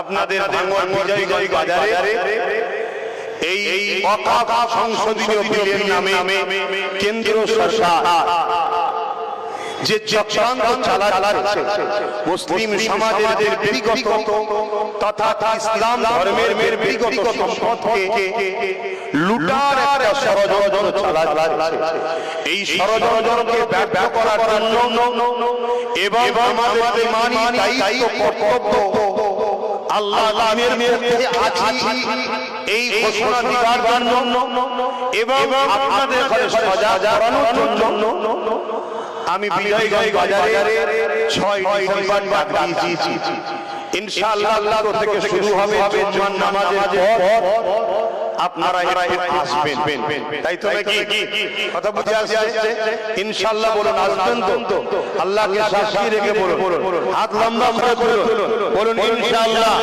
আপনাদের বাজারে এই সংসদীয় বিলের নামে কেন্দ্র সরকার। যে চক্রান্ত চালাচ্ছে মুসলিম সমাজের বিগত তথা ইসলাম ধর্মের মের বিগত সম্পদকে লুটার একটা ষড়যন্ত্র চালাচ্ছে। এই ষড়যন্ত্রকে ব্যর্থ করার জন্য এবং আমাদের মানি দায়িত্ব কর্তব্য। আল্লাহ আল্লাহের মধ্যে আছি। এই ঘোষণা দেওয়ার জন্য এবং আপনাদের ঘরে করানোর জন্য আমি বিজয়গঞ্জ বাজারে ছয় ডিসেম্বর ডাক দিয়েছি। ইনশাআল্লাহ আল্লাহ থেকে শুরু হবে জুমার নামাজের পর। আপনারা আসবেন। তাই তো নাকি? কথা বুঝে আসছে? ইনশাআল্লাহ বলুন আসবেন তো। আল্লাহকে সাক্ষী রেখে বলুন। হাত লম্বা করে বলুন বলুন ইনশাআল্লাহ।